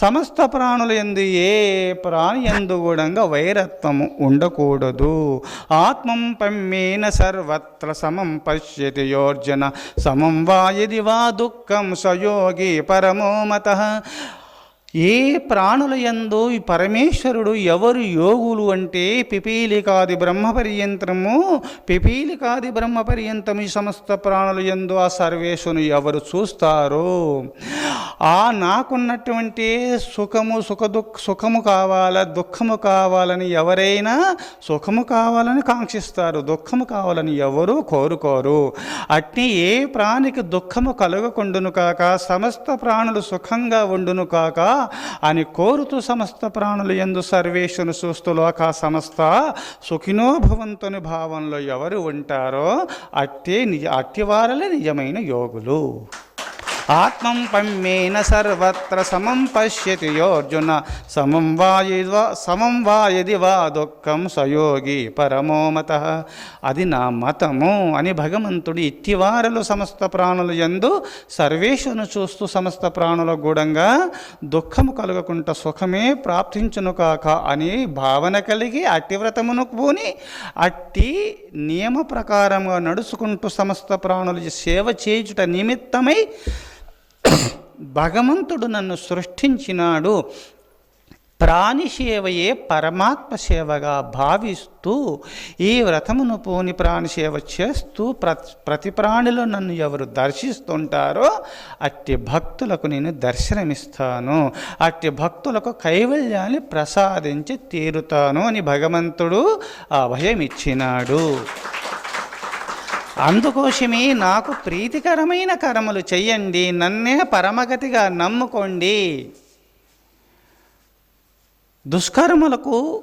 సమస్త ప్రాణుల ఎందు ఏ ప్రాణి ఎందు కూడా వైరత్వము ఉండకూడదు. ఆత్మం పమ్మేన సర్వత్ర సమం పశ్యతి యోర్జన సమం వా యది వా దుఃఖం సయోగి పరమో మత. ఏ ప్రాణుల యందు ఈ పరమేశ్వరుడు ఎవరు యోగులు అంటే పిపీలికాది బ్రహ్మ పర్యంతము పిపీలికాది బ్రహ్మ పర్యంతం ఈ సమస్త ప్రాణుల యందు ఆ సర్వేశ్వరుని ఎవరు చూస్తారో? ఆ నాకున్నటువంటి సుఖము సుఖ దుఃఖ సుఖము కావాలా దుఃఖము కావాలని ఎవరైనా సుఖము కావాలని కాంక్షిస్తారు. దుఃఖము కావాలని ఎవరు కోరుకోరు. అట్ని ఏ ప్రాణికి దుఃఖము కలగకుండును కాక సమస్త ప్రాణులు సుఖంగా ఉండును కాక అని కోరుతూ సమస్త ప్రాణులు ఎందు సర్వేశ్వను చూస్తూ లోక సమస్త సుఖినోభవంతుని భావంలో ఎవరు ఉంటారో అట్టే నిజ అట్టివారలే నిజమైన యోగులు. ఆత్మం పమ్మేన సర్వత్ర సమం పశ్యతి యోర్జున. సమం వా సమం వాయది వా దుఃఖం సయోగి పరమో మత. అది నా మతము అని భగవంతుడు ఇట్టివారలు సమస్త ప్రాణులు ఎందు సర్వేశ్వరును చూస్తూ సమస్త ప్రాణుల గూఢంగా దుఃఖము కలుగకుంట సుఖమే ప్రాప్తించును కాక అని భావన కలిగి అట్టి వ్రతమును పూని అట్టి నియమ ప్రకారంగా నడుచుకుంటూ సమస్త ప్రాణులు సేవ చేయుట నిమిత్తమై భగవంతుడు నన్ను సృష్టించినాడు. ప్రాణి సేవయే పరమాత్మ సేవగా భావిస్తూ ఈ వ్రతమును పోని ప్రాణి సేవ చేస్తూ ప్రతి ప్రతి ప్రాణిలో నన్ను ఎవరు దర్శిస్తుంటారో అట్టి భక్తులకు నేను దర్శనమిస్తాను. అట్టి భక్తులకు కైవల్యాన్ని ప్రసాదించి తీరుతాను అని భగవంతుడు అభయం ఇచ్చినాడు అందుకోసమే నాకు ప్రీతికరమైన కర్మలు చెయ్యండి నన్నే పరమగతిగా నమ్ముకోండి. దుష్కర్మలకు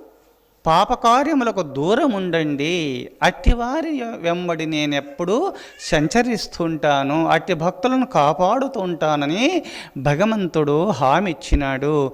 పాపకార్యములకు దూరం ఉండండి అట్టివారి వెంబడి నేనెప్పుడూ సంచరిస్తుంటాను అట్టి భక్తులను కాపాడుతుంటానని భగవంతుడు హామీ ఇచ్చినాడు